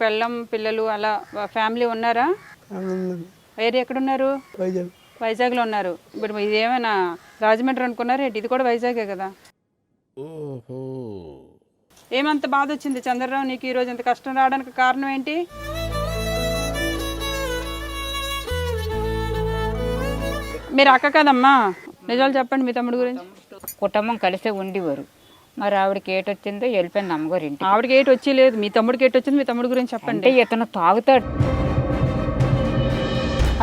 పెళ్ళం పిల్లలు అలా ఫ్యామిలీ ఉన్నారా? వేరే ఎక్కడున్నారు? వైజాగ్. వైజాగ్లో ఉన్నారు. ఇప్పుడు ఇది ఏమైనా రాజమండ్రి అనుకున్నారు? ఏంటి ఇది కూడా వైజాగే కదా? ఏమంత బాధ వచ్చింది చంద్రరావు నీకు? ఈరోజు ఇంత కష్టం రావడానికి కారణం ఏంటి? మీరు అక్క కదమ్మా? నిజాలు చెప్పండి మీ తమ్ముడు గురించి. కుటుంబం కలిసే ఉండేవారు. మరి ఆవిడకి ఏటొచ్చిందో వెళ్ళిపోయింది అమ్మగారి ఇంటికి. ఆవిడకి ఏటి వచ్చి లేదు? మీ తమ్ముడికి ఏటి వచ్చింది? మీ తమ్ముడు గురించి చెప్పండి. అంటే ఇతను తాగుతాడు.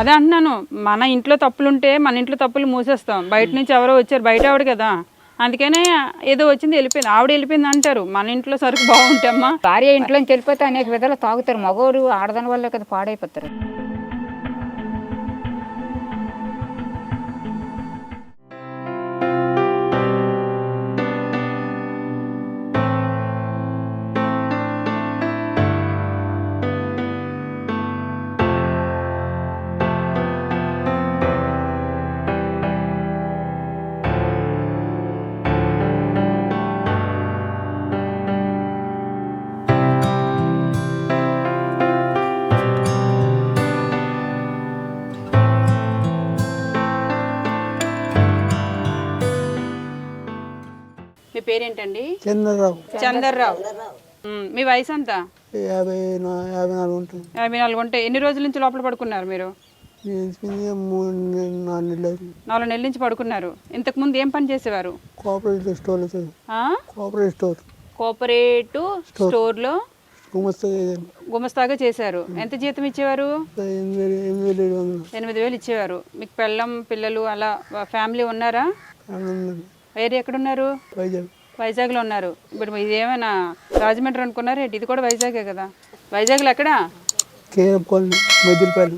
అదే అంటున్నాను మన ఇంట్లో తప్పులుంటే మన ఇంట్లో తప్పులు మూసేస్తాం. బయట నుంచి ఎవరో వచ్చారు బయట ఆవిడ కదా. అందుకనే ఏదో వచ్చింది వెళ్ళిపోయింది. ఆవిడ వెళ్ళిపోయింది అంటారు. మన ఇంట్లో సరుకు బాగుంటే అమ్మా. భార్య ఇంట్లోంచి వెళ్ళిపోతే అనేక విధాలు తాగుతారు. మగవారు ఆడదాని వల్ల కదా పాడైపోతారు. మీ పేరేంటండి? చంద్రరావు. చందర్రావు. మీ వయసు ఎంత యాభై నా- యాభై నాలుగు ఉంటుంది. యాభై నాలుగు ఉంటాయి ఎన్ని రోజుల నుంచి లోపల పడుకున్నారు మీరు? నాలుగు నెలలు నుంచి పడుకున్నారు. ఇంతకు ముందు ఏం పని చేసేవారు? కోఆపరేటివ్ ఆ? Cooperative store. కోఆపరేటివ్ స్టోర్లో గుమస్తా గుమస్తాగా చేశారు. ఎంత జీతం ఇచ్చేవారు? ఎనిమిది వేలు ఇచ్చేవారు. మీకు పెళ్ళం పిల్లలు అలా ఫ్యామిలీ ఉన్నారా? వేరే ఎక్కడున్నారు? వైజాగ్. వైజాగ్లో ఉన్నారు. ఇప్పుడు ఇది ఏమైనా రాజమండ్రి అనుకున్నారు? ఏంటి? ఇది కూడా వైజాగే కదా. వైజాగ్లో ఎక్కడా?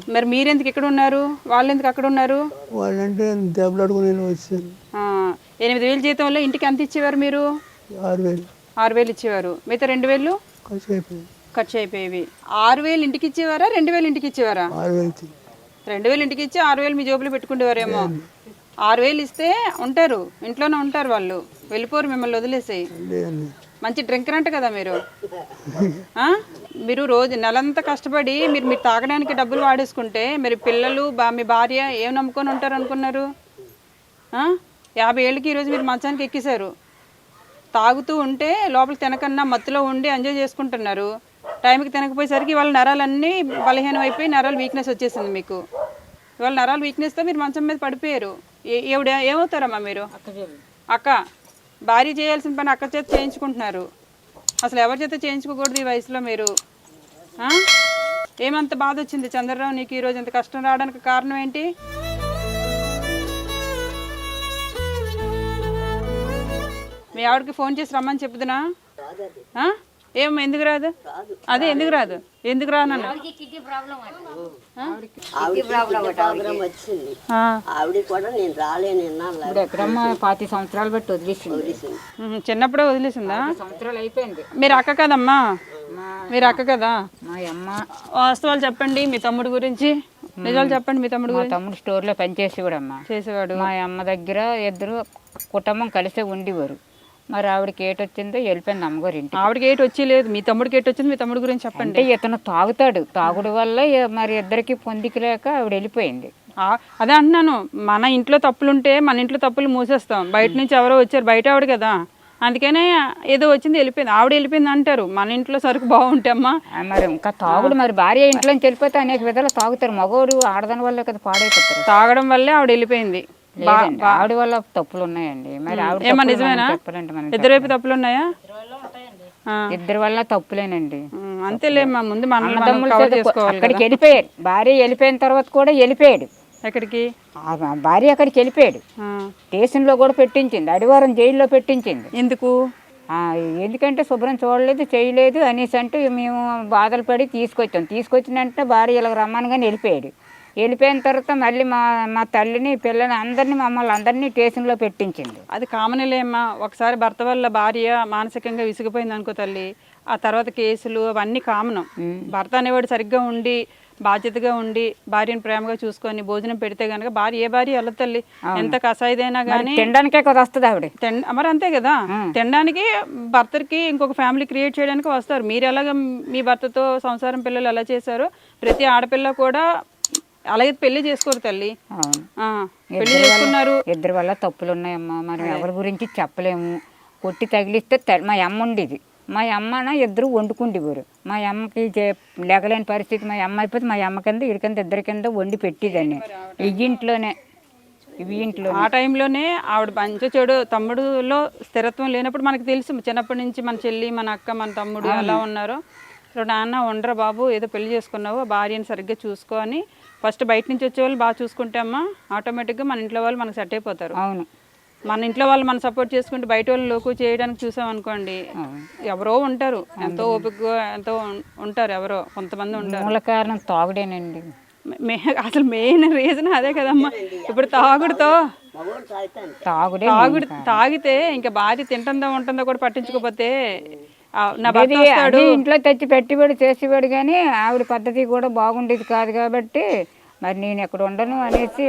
మరి మీరెందుకు ఇక్కడ ఉన్నారు? వాళ్ళు ఎందుకు అక్కడ ఉన్నారు? వాళ్ళంటే దెబ్బలాడుకుని వచ్చాను. ఆ, ఎనిమిది వేలు జీతంలో ఇంటికి ఎంత ఇచ్చేవారు మీరు? ఆరు వేలు. ఆరు వేలు ఇచ్చేవారు. మిగతా రెండు వేలు? ఖర్చు అయిపోయింది. ఖర్చు అయిపోయేవి. ఆరు వేలు ఇంటికి ఇచ్చేవారా? రెండు వేలు ఇంటికి ఇచ్చేవారా? ఆరు వేలు ఇచ్చింది. రెండు వేలు ఇంటికి ఇచ్చి ఆరు వేలు మీ జోబులో పెట్టుకునేవారేమో ఆరు వేలు ఇస్తే ఉంటారు. ఇంట్లోనే ఉంటారు వాళ్ళు. వెళ్ళిపోరు మిమ్మల్ని వదిలేసి. లేదండి. మంచి డ్రింకర్ అంట కదా మీరు. ఆ? మీరు రోజు నెలంతా కష్టపడి మీరు మీరు తాగడానికి డబ్బులు వాడేసుకుంటే మీరు పిల్లలు బా మీ భార్య ఏం నమ్ముకొని ఉంటారు అనుకున్నారు? ఆ? యాభై ఏళ్ళకి ఈరోజు మీరు మంచానికి ఎక్కేశారు. తాగుతూ ఉంటే లోపల తినకన్నా మత్తులో ఉండి ఎంజాయ్ చేసుకుంటున్నారు. టైంకి తినకపోయేసరికి ఇవాళ నరాలన్నీ బలహీనం అయిపోయి నరాలు వీక్నెస్ వచ్చేసింది మీకు. ఇవాళ నరాలు వీక్నెస్తో మీరు మంచం మీద పడిపోయారు. ఏవిడ ఏమవుతారమ్మా మీరు? అక్క భార్య చేయాల్సిన పని అక్క చేత చేయించుకుంటున్నారు. అసలు ఎవరి చేత చేయించుకోకూడదు ఈ వయసులో మీరు? ఏమంత బాధ వచ్చింది చంద్రరావు నీకు ఈరోజు ఇంత కష్టం రావడానికి కారణం ఏంటి? మీ ఆవిడకి ఫోన్ చేసి రమ్మని చెప్పుదునా? ఏం ఎందుకు రాదు? అదే ఎందుకు రాదు? ఎందుకు ఆవిడ కూడా నేను రాలేను ఎక్కడమ్మా? పాతి సంవత్సరాలు బట్టి వదిలేసింది. చిన్నప్పుడే వదిలేసిందా? సంవత్సరాలు అయిపోయింది. మీరు అక్క కదమ్మా? మీరు అక్క కదా? మా అమ్మ. వాస్తవాలు చెప్పండి మీ తమ్ముడు గురించి. నిజాలు చెప్పండి మీ తమ్ముడు తమ్ముడు స్టోర్లో పనిచేసేవాడమ్మా. చేసేవాడు. మా అమ్మ దగ్గర ఇద్దరు కుటుంబం కలిసే ఉండేవారు. మరి ఆవిడకి ఏటొచ్చిందో వెళ్ళిపోయింది అమ్మగారి ఇంటికి. ఆవిడకి ఏటి వచ్చి లేదు. మీ తమ్ముడికి ఏటి వచ్చింది? మీ తమ్ముడు గురించి చెప్పండి. ఇతను తాగుతాడు. తాగుడు వల్ల మరి ఇద్దరికి పొందిక లేక ఆవిడ వెళ్ళిపోయింది. అదే అంటున్నాను. మన ఇంట్లో తప్పులుంటే మన ఇంట్లో తప్పులు మూసేస్తాం. బయట నుంచి ఎవరో వచ్చారు. బయట ఆవిడ కదా. అందుకనే ఏదో వచ్చింది వెళ్ళిపోయింది. ఆవిడ వెళ్ళిపోయింది అంటారు. మన ఇంట్లో సరుకు బాగుంటే అమ్మా. మరి ఇంకా తాగుడు మరి భార్య ఇంట్లోంచి వెళ్ళిపోతే అనేక విధాలు తాగుతారు. మగవారు ఆడదాని వల్ల కదా పాడైపోతారు. తాగడం వల్లే ఆవిడ వెళ్ళిపోయింది. లేదండి, ఆవిడ వల్ల తప్పులు ఉన్నాయండి మరి ఆవిడ ఏమా తప్పులు నిజమేనా? మనం చెప్పాలంటే మనం ఇద్దరు వైపు తప్పులు ఉన్నాయా. ఇద్దరి వల్ల తప్పులేనండి. అంతేలేమ్మా ముందు అక్కడికి కదా. వెళ్ళిపోయారు భార్య వెళ్ళిపోయిన తర్వాత కూడా వెళ్ళిపోయాడు. ఎక్కడికి? భార్య అక్కడికి వెళ్ళిపోయాడు. స్టేషన్లో కూడా పెట్టించింది. అడివారం జైల్లో పెట్టించింది. ఎందుకు? ఎందుకంటే శుభ్రం చూడలేదు చేయలేదు అనేసి అంటూ మేము బాధలు పడి తీసుకొచ్చాం. తీసుకొచ్చిన వెంటనే భార్య ఇలా రమ్మనగానే వెళ్ళిపోయాడు. వెళ్ళిపోయిన తర్వాత మళ్ళీ మా మా తల్లిని పిల్లని అందరినీ మమ్మల్ని అందరినీ స్టేషన్లో పెట్టించింది. అది కామనేలేమ్మా ఒకసారి భర్త వల్ల భార్య మానసికంగా విసిగిపోయింది అనుకో తల్లి. ఆ తర్వాత కేసులు అవన్నీ కామన్. భర్త అనేవాడు సరిగ్గా ఉండి బాధ్యతగా ఉండి భార్యను ప్రేమగా చూసుకొని భోజనం పెడితే గనక భార్య ఏ భార్య వెళ్ళదు తల్లి. ఎంత కసాయిదైనా కానీ తినడానికే కదా వస్తుంది ఆవిడ. మరి అంతే కదా. తినడానికి భర్తకి ఇంకొక ఫ్యామిలీ క్రియేట్ చేయడానికి వస్తారు. మీరు ఎలాగ మీ భర్తతో సంసారం పిల్లలు ఎలా చేశారో ప్రతి ఆడపిల్ల కూడా అలాగే పెళ్ళి చేసుకోరు తల్లి. ఆ, పెళ్ళి చేసుకున్నారు. ఇద్దరి వల్ల తప్పులు ఉన్నాయమ్మా మనం ఎవరి గురించి చెప్పలేము. కొట్టి తగిలిస్తే త- మా అమ్మ ఉండేది. మా అమ్మన ఇద్దరు వండుకుండేవారు. మా అమ్మకి చే- లేగలేని పరిస్థితి. మా అమ్మ అయిపోతే మా అమ్మ కింద ఇడి కింద ఇద్దరి కింద వండి పెట్టేదాన్ని. ఈ ఇంట్లోనే. ఇవి ఇంట్లో ఆ టైంలోనే ఆవిడ మంచి చెడు తమ్ముడులో స్థిరత్వం లేనప్పుడు మనకు తెలుసు. చిన్నప్పటి నుంచి మన చెల్లి మన అక్క మన తమ్ముడు ఎలా ఉన్నారో. ఇప్పుడు నాన్న ఉండరా బాబు ఏదో పెళ్ళి చేసుకున్నావు భార్యని సరిగ్గా చూసుకో అని ఫస్ట్ బయట నుంచి వచ్చే వాళ్ళు బాగా చూసుకుంటే అమ్మా ఆటోమేటిక్గా మన ఇంట్లో వాళ్ళు మనకు సెట్ అయిపోతారు. అవును. మన ఇంట్లో వాళ్ళు మనం సపోర్ట్ చేసుకుంటే బయట వాళ్ళు లోకు చేయడానికి చూసాం అనుకోండి ఎవరో ఉంటారు. ఎంతో ఓపికగా ఎంతో ఉంటారు ఎవరో కొంతమంది ఉంటారు. మూల కారణం తాగుడేనండి. మే అసలు మెయిన్ రీజన్ అదే కదమ్మా. ఇప్పుడు తాగుడుతో తాగుడే తాగుడు తాగితే ఇంకా భార్య తింటుందో ఉంటుందో కూడా పట్టించుకోకపోతే ఆ, నా భర్త వస్తాడు. ఇంట్లో తెచ్చి పెట్టివాడు చేసేవాడు కానీ ఆవిడ పద్ధతి కూడా బాగుండేది కాదు కాబట్టి మరి నేను ఎక్కడ ఉండను అనేసి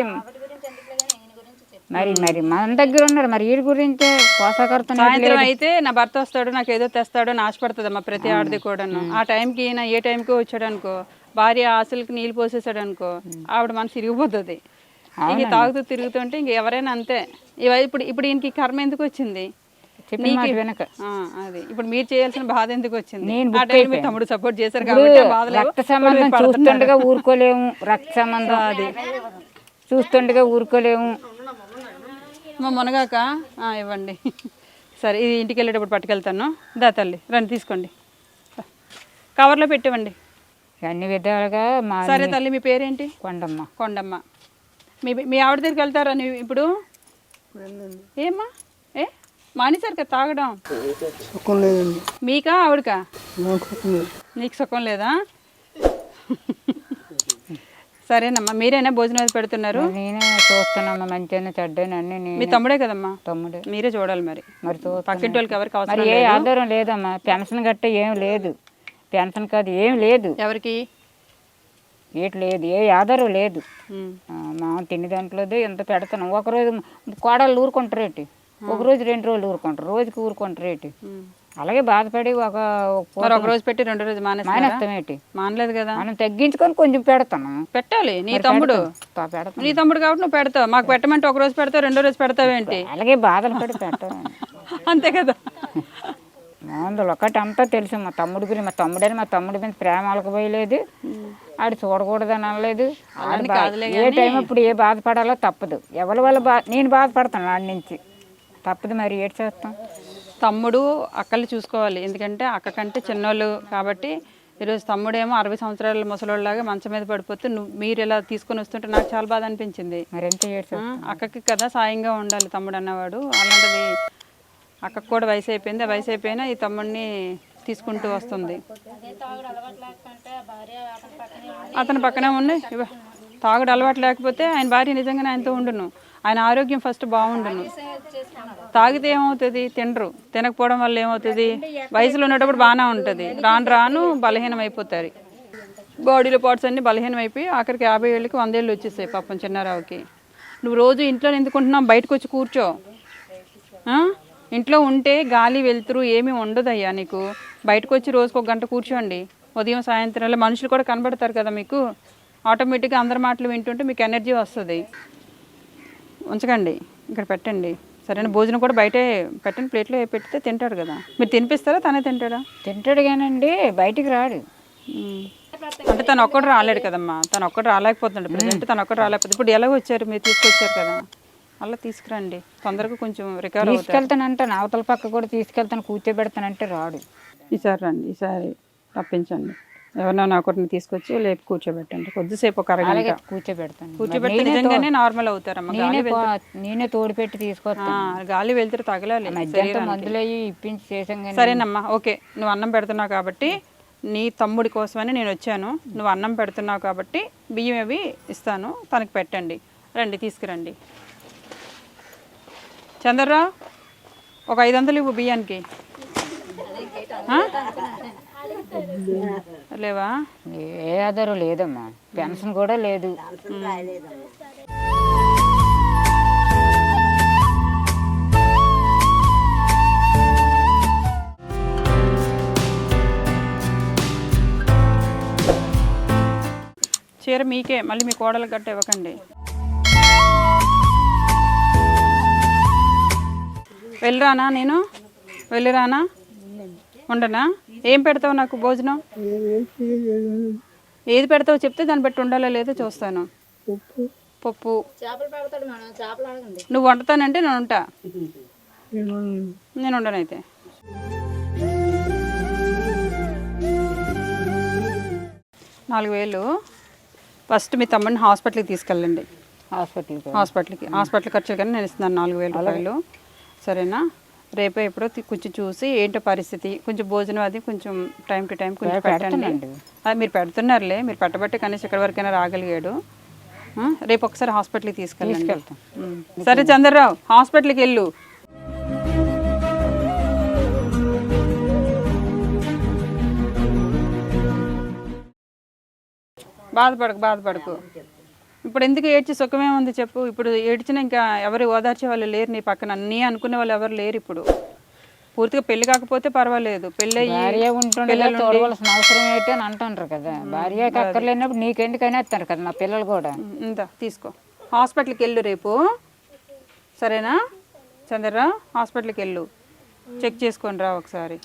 మరి మరి మన దగ్గర ఉన్నారు. మరి వీడి గురించే సాయంత్రం అయితే నా భర్త వస్తాడు నాకు ఏదో తెస్తాడు అని ఆశపడుతుందమ్మా ప్రతి ఆడది కూడాను. ఆ టైంకి ఈయన ఏ టైంకి వచ్చాడు అనుకో భార్య ఆశలకి నీళ్ళు పోసేసాడు అనుకో ఆవిడ మనసు తిరిగిపోతుంది ఇంక తాగుతూ తిరుగుతుంటే ఇంక ఎవరైనా అంతే. ఇవ ఇప్పుడు ఇప్పుడు ఈయనకి కర్మ ఎందుకు వచ్చింది? చెప్పిన మాట వెనక. ఆ, అది. ఇప్పుడు మీరు చేయాల్సిన బాధ ఎందుకు వచ్చింది? నేను తమ్ముడు సపోర్ట్ చేశారు కాబట్టి బాధ. రక్త సంబంధం చూస్తుండగా ఊరుకోలేము. రక్త సంబంధం అది. చూస్తుండగా ఊరుకోలేము. మా మునగాక ఆ, ఇవ్వండి. సరే ఇది ఇంటికి వెళ్ళేటప్పుడు పట్టుకెళ్తాను. దా తల్లి రండి తీసుకోండి. కవర్లో పెట్టివ్వండి. అన్ని విధాలుగా మా సరే తల్లి మీ పేరేంటి? కొండమ్మ. కొండమ్మ. మీ మీ ఆవిడ దగ్గరికి వెళ్తారా ఇప్పుడు? ఏమ్మా? ఏ? మానేశారు కదా తాగడం? సుఖం లేదండి. మీకా ఆవిడకా? నాకు సుఖం లేదు. నీకు సుఖం లేదా? సరేనమ్మా మీరేనా భోజనం అది పెడుతున్నారు? నేనే చూస్తానమ్మా మంచిగా చెడ్డని అన్ని మీ తమ్ముడే కదమ్మా? తమ్ముడే. మీరే చూడాలి మరి. మరి. పక్కింటి వాళ్ళకి ఎవరికి మరి అవసరం ఏ ఆధారం లేదమ్మా పెన్షన్ గట్ట ఏం లేదు. పెన్షన్ కాదు ఏం లేదు. ఎవరికి? ఏటి లేదు ఏ ఆధారం లేదు. మా తిని దాంట్లోదే ఎంత పెడతాను. ఒకరోజు కోడళ్ళు ఊరుకుంటారేటి? ఒక రోజు రెండు రోజులు ఊరుకుంటారు రోజుకి ఊరుకుంటారేటి ఉమ్. అలాగే బాధపడి ఒక ఒక రోజు పెట్టి రెండు రోజు మానేస్తారా? మానేస్తామేటి మానలేదు కదా. మనం తగ్గించుకొని కొంచెం పెడతాను. పెట్టాలి. నీ తమ్ముడు. నీ తమ్ముడు కాబట్టి నువ్వు పెడతావు. మాకు పెట్టమంటే ఒక రోజు పెడతావు రెండో రోజు పెడతావేంటి అలాగే బాధలు పడి పెట్టాను. అంతే కదా. అందులో ఒకటి అంతా తెలుసు. మా తమ్ముడి గురించి మా తమ్ముడని మా తమ్ముడి మీద ప్రేమ అలకపోయలేదు ఆడు చూడకూడదని అనలేదు. ఏ టైం అప్పుడు ఏ బాధపడాలో తప్పదు. ఎవరి వల్ల బా నేను బాధపడతాను ఆడి నుంచి. తప్పదు మరి ఏడు చేస్తాం. తమ్ముడు అక్కలు చూసుకోవాలి. ఎందుకంటే అక్క కంటే చిన్నోళ్ళు కాబట్టి ఈరోజు తమ్ముడేమో అరవై సంవత్సరాల ముసలోళ్ళలాగా మంచం మీద పడిపోతే నువ్వు మీరు ఇలా తీసుకొని వస్తుంటే నాకు చాలా బాధ అనిపించింది. మరి ఎంత అక్కకి కదా సాయంగా ఉండాలి తమ్ముడు అన్నవాడు. అలాంటిది అక్కకు కూడా వయసు అయిపోయింది. ఆ వయసు అయిపోయినా ఈ తమ్ముడిని తీసుకుంటూ వస్తుంది. అతని పక్కనే ఉన్నాయి. తాగుడు అలవాటు లేకపోతే ఆయన భార్య నిజంగానే ఆయనతో ఉండును. ఆయన ఆరోగ్యం ఫస్ట్ బాగుండును. తాగితే ఏమవుతుంది? తినరు. తినకపోవడం వల్ల ఏమవుతుంది? వయసులో ఉన్నప్పుడు బాగానే ఉంటుంది. రాను రాను బలహీనం అయిపోతారు బాడీలో పార్ట్స్ అన్నీ బలహీనం అయిపోయి ఆఖరికి యాభై ఏళ్ళకి వందేళ్ళు వచ్చేసాయి పాపం చిన్నారావుకి. నువ్వు రోజు ఇంట్లో ఎందుకుంటున్నావు? బయటకు వచ్చి కూర్చో. ఇంట్లో ఉంటే గాలి వెలుతురు ఏమీ ఉండదయ్యా నీకు. బయటకు వచ్చి రోజుకు ఒక గంట కూర్చోండి. ఉదయం సాయంత్రంలో మనుషులు కూడా కనబడతారు కదా మీకు. ఆటోమేటిక్గా అందరి మాటలు వింటుంటే మీకు ఎనర్జీ వస్తుంది. ఉంచకండి ఇక్కడ పెట్టండి. సరైన భోజనం కూడా బయటే పెట్టండి ప్లేట్లో పెడితే తింటాడు కదా. మీరు తినిపిస్తారా? తనే తింటాడా? తింటాడు కానండి బయటికి రాడు. అంటే తను ఒక్కడు రాలేడు కదమ్మా. తను ఒక్కడు రాలేకపోతున్నాడు. ప్రజెంట్ తను ఒక్కడు రాలేకపోతే ఇప్పుడు ఎలాగో వచ్చారు? మీరు తీసుకొచ్చారు కదా. అలా తీసుకురండి. తొందరగా కొంచెం రికవర్ అవుతారు. తీసుకెళ్తానంటాను అవతల పక్క కూడా తీసుకెళ్తాను కూర్చోబెడతానంటే రాడు. ఈసారి రండి ఈసారి రప్పించండి ఎవరినైనా ఒకరిని తీసుకొచ్చి లేపి కూర్చోబెట్టండి. కొద్దిసేపు ఒక అరగంట. కూర్చోబెడతాను. కూర్చోబెడితే నిజంగానే నార్మల్ అవుతారమ్మా. నేనే పో- నేనే తోడు పెట్టి తీసుకొస్తాను గాలి వెళ్తురు తగలాలి మందులు అయ్యి ఇప్పించి చేసాం కానీ సరేనమ్మా ఓకే. నువ్వు అన్నం పెడుతున్నావు కాబట్టి నీ తమ్ముడి కోసమని నేను వచ్చాను. నువ్వు అన్నం పెడుతున్నావు కాబట్టి బియ్యం అవి ఇస్తాను. తనకి పెట్టండి. రండి తీసుకురండి. చంద్రరావు ఒక ఐదు వందలు ఇవ్వు బియ్యానికి. ఆ? లేవా? ఏ ఆధారం లేదమ్మా. పెన్షన్ కూడా లేదు. చీర మీకే మళ్ళీ మీ కోడలు గట్ట ఇవ్వకండి. వెళ్ళరానా నేను? వెళ్ళిరానా? ఉండనా? ఏం పెడతావు నాకు భోజనం? ఏది పెడతావు చెప్తే దాన్ని బట్టి ఉండాలో లేదో చూస్తాను. పప్పు. చేపలు పెడతాడు మేడం చేపలు అడగండి నువ్వు వండుతానంటే నేను ఉంటా. నేను నేను ఉండనైతే నాలుగు వేలు. ఫస్ట్ మీ తమ్ముడిని హాస్పిటల్కి తీసుకెళ్ళండి. హాస్పిటల్కి. హాస్పిటల్కి. హాస్పిటల్ ఖర్చు కానీ నేను ఇస్తున్నాను నాలుగు వేల రూపాయలు. సరేనా? రేపే ఎప్పుడో కొంచెం చూసి ఏంటో పరిస్థితి కొంచెం భోజనం అది కొంచెం టైం టు టైం కొంచెం పెట్టండి. అది మీరు పెడుతున్నారులే మీరు పెట్టబట్టి కనీసం ఇక్కడ వరకైనా రాగలిగాడు. రేపు ఒకసారి హాస్పిటల్కి తీసుకెళ్ళండి. సరే చంద్రరావు హాస్పిటల్కి వెళ్ళు. బాధపడకు బాధపడకు. ఇప్పుడు ఎందుకు ఏడ్చి సుఖమే ఉంది చెప్పు. ఇప్పుడు ఏడ్చినా ఇంకా ఎవరు ఓదార్చే వాళ్ళు లేరు నీ పక్కన. అన్నీ అనుకునే వాళ్ళు ఎవరు లేరు ఇప్పుడు. పూర్తిగా పెళ్ళి కాకపోతే పర్వాలేదు. పెళ్ళి భార్య ఉంటుండగా చూడవలసిన అవసరం ఏంటి అని అంటుండ్రు కదా. భార్యకి అక్కర్లేనప్పుడు నీకెందుకైనా వస్తారు కదా నా పిల్లలు కూడా. ఇందా తీసుకో. హాస్పిటల్కి వెళ్ళు రేపు. సరేనా? చంద్రరావు హాస్పిటల్కి వెళ్ళు. చెక్ చేసుకొని రా ఒకసారి.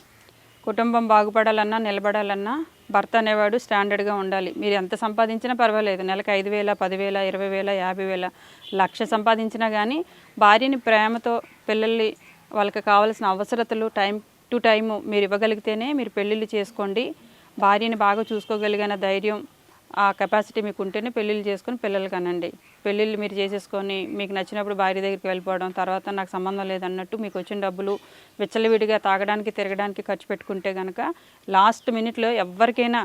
కుటుంబం బాగుపడాలన్నా నిలబడాలన్నా భర్త అనేవాడు స్టాండర్డ్గా ఉండాలి. మీరు ఎంత సంపాదించినా పర్వాలేదు. నెలకు ఐదు వేల పదివేల ఇరవై వేల యాభై వేల లక్ష సంపాదించినా కానీ భార్యని ప్రేమతో పిల్లల్ని వాళ్ళకి కావాల్సిన అవసరతలు టైం టు టైము మీరు ఇవ్వగలిగితేనే మీరు పెళ్ళిళ్ళు చేసుకోండి. భార్యని బాగా చూసుకోగలిగిన ధైర్యం ఆ కెపాసిటీ మీకు ఉంటేనే పెళ్ళిళ్ళు చేసుకొని పిల్లలు కనండి. పెళ్ళిళ్ళు మీరు చేసేసుకొని మీకు నచ్చినప్పుడు భార్య దగ్గరికి వెళ్ళిపోవడం తర్వాత నాకు సంబంధం లేదన్నట్టు మీకు వచ్చిన డబ్బులు విచ్చలవిడిగా తాగడానికి తిరగడానికి ఖర్చు పెట్టుకుంటే కనుక లాస్ట్ మినిట్లో ఎవరికైనా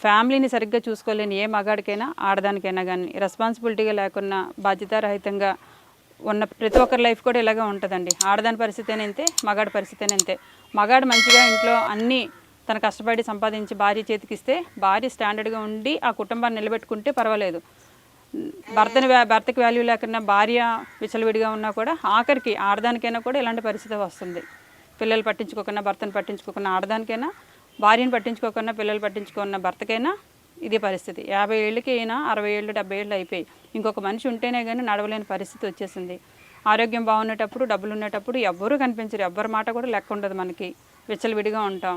ఫ్యామిలీని సరిగ్గా చూసుకోలేని ఏ మగాడికైనా ఆడదానికైనా కానీ రెస్పాన్సిబిలిటీగా లేకున్నా బాధ్యతారహితంగా ఉన్న ప్రతి ఒక్కరి లైఫ్ కూడా ఇలాగే ఉంటుందండి. ఆడదాని పరిస్థితి అంతే మగాడి పరిస్థితి అంతే మగాడు మంచిగా ఇంట్లో అన్నీ తన కష్టపడి సంపాదించి భార్య చేతికిస్తే భార్య స్టాండర్డ్గా ఉండి ఆ కుటుంబాన్ని నిలబెట్టుకుంటే పర్వాలేదు. భర్తని భర్తకి వాల్యూ లేకుండా భార్య విచలవిడిగా ఉన్నా కూడా ఆఖరికి ఆడదానికైనా కూడా ఇలాంటి పరిస్థితి వస్తుంది. పిల్లలు పట్టించుకోకుండా భర్తను పట్టించుకోకుండా ఆడదానికైనా భార్యను పట్టించుకోకుండా పిల్లలు పట్టించుకున్న భర్తకైనా ఇది పరిస్థితి. యాభై ఏళ్ళకి అయినా అరవై ఏళ్ళు డెబ్బై ఏళ్ళు అయిపోయి ఇంకొక మనిషి ఉంటేనే కానీ నడవలేని పరిస్థితి వచ్చేసింది. ఆరోగ్యం బాగున్నటప్పుడు డబ్బులు ఉండేటప్పుడు ఎవ్వరూ కనిపించరు. ఎవ్వరి మాట కూడా లెక్క ఉండదు మనకి. విచ్చలవిడిగా ఉంటాం.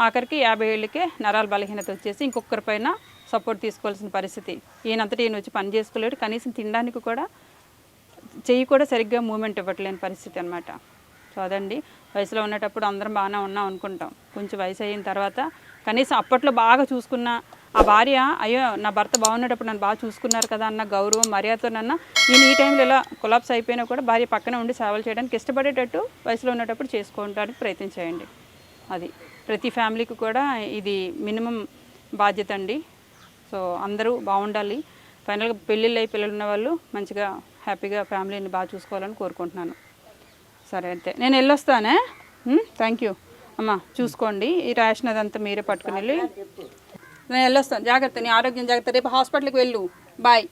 ఆఖరికి యాభై ఏళ్ళకే నరాల బలహీనత వచ్చేసి ఇంకొకరి పైన సపోర్ట్ తీసుకోవాల్సిన పరిస్థితి. ఈయనంతటి ఈయన వచ్చి పని చేసుకోలేడు. కనీసం తినడానికి కూడా చెయ్యి కూడా సరిగ్గా మూమెంట్ ఇవ్వట్లేని పరిస్థితి అనమాట సో అదండి. వయసులో ఉన్నటప్పుడు అందరం బాగానే ఉన్నాం అనుకుంటాం. కొంచెం వయసు అయిన తర్వాత కనీసం అప్పట్లో బాగా చూసుకున్న ఆ భార్య అయ్యో నా భర్త బాగున్నప్పుడు నన్ను బాగా చూసుకున్నారు కదా అన్న గౌరవం మర్యాదతోనన్నా నేను ఈ టైంలో ఇలా కొలాప్స్ అయిపోయినా కూడా భార్య పక్కన ఉండి సేవలు చేయడానికి ఇష్టపడేటట్టు వయసులో ఉన్నటప్పుడు చేసుకోవడానికి ప్రయత్నం చేయండి. అది. ప్రతి ఫ్యామిలీకి కూడా ఇది మినిమం బాధ్యత అండి. సో అందరూ బాగుండాలి. ఫైనల్గా పెళ్ళిళ్ళు అయి పిల్లలు ఉన్న వాళ్ళు మంచిగా హ్యాపీగా ఫ్యామిలీని బాగా చూసుకోవాలని కోరుకుంటున్నాను. సరే అయితే. నేను వెళ్ళొస్తానే? థ్యాంక్ యూ అమ్మ చూసుకోండి. ఈ రేషన్ అదంతా మీరే పట్టుకుని వెళ్ళి. నేను వెళ్ళొస్తాను జాగ్రత్త నీ ఆరోగ్యం జాగ్రత్త. రేపు హాస్పిటల్కి వెళ్ళు. బాయ్